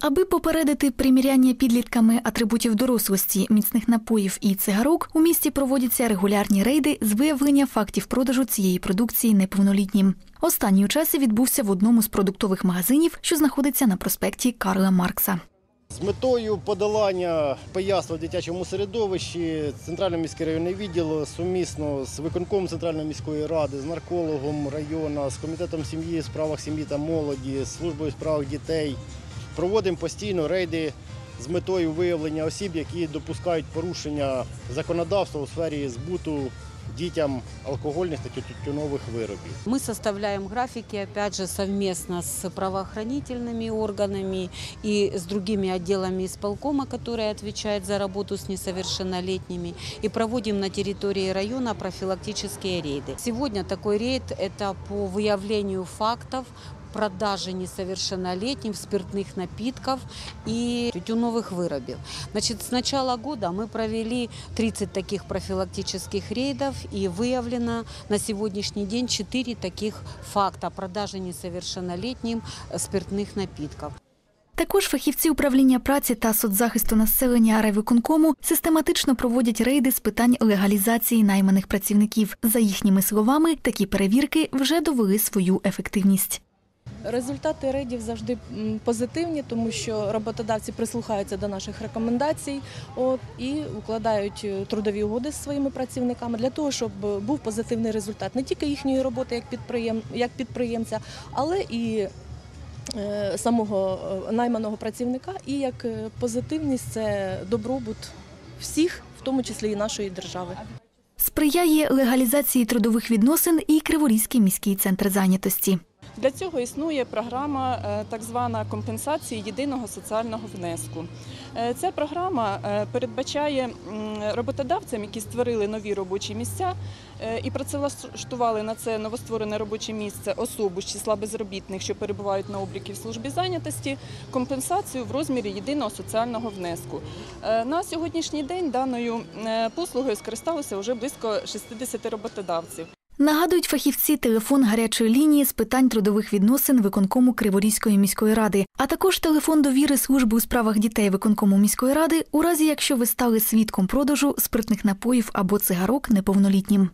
Аби попередити приміряння підлітками атрибутів дорослості, міцних напоїв і цигарок, у місті проводяться регулярні рейди з виявлення фактів продажу цієї продукції неповнолітнім. Останній у відбувся в одному з продуктових магазинів, що знаходиться на проспекті Карла Маркса. З метою подолання пияцтва в дитячому середовищі Центральний міський районний відділ сумісно з виконкомом Центральної міської ради, з наркологом району, з комітетом сім'ї, справах сім'ї та молоді, з службою справах дітей проводимо постійно рейди з метою виявлення осіб, які допускають порушення законодавства у сфері збуту дітям алкогольних та тютюнових виробів. Мы составляем графики, опять же, совместно с правоохранительными органами и с другими отделами исполкома, которые отвечают за работу с несовершеннолетними, и проводим на территории района профилактические рейды. Сегодня такой рейд – это по выявлению фактов продажи несовершеннолетним спиртных напитков и тютюновых вырабов. Значит, с начала года мы провели 30 таких профилактических рейдов и выявлено на сегодняшний день 4 таких факта продажи несовершеннолетним э, спиртных напитков. Також фахівці управління праці та соцзахисту населення райвиконкому систематично проводять рейди з питань легалізації найманих працівників. За їхніми словами, такі перевірки вже довели свою ефективність. Результати рейдів завжди позитивні, тому що роботодавці прислухаються до наших рекомендацій і укладають е, трудові угоди з своїми працівниками для того, щоб е, був позитивний результат не тільки їхньої роботи як, як підприємця, але і е, самого найманого працівника, і як позитивність це добробут всіх, в тому числі і нашої держави. Сприяє легалізації трудових відносин і Криворізький міський центр зайнятості. Для цього існує програма е, так звана компенсації єдиного соціального внеску. Е, Ця програма е, передбачає роботодавцям, які створили нові робочі місця і працевлаштували на це новостворене робоче місце особу з числа безробітних, що перебувають на обліку в службі зайнятості, компенсацію в розмірі єдиного соціального внеску. На сьогоднішній день даною послугою скористалося вже близько 60 роботодавців. Нагадують фахівці телефон гарячої лінії з питань трудових відносин виконкому Криворізької міської ради, а також телефон довіри служби у справах дітей виконкому міської ради, у разі якщо ви стали свідком продажу спиртних напоїв або цигарок неповнолітнім.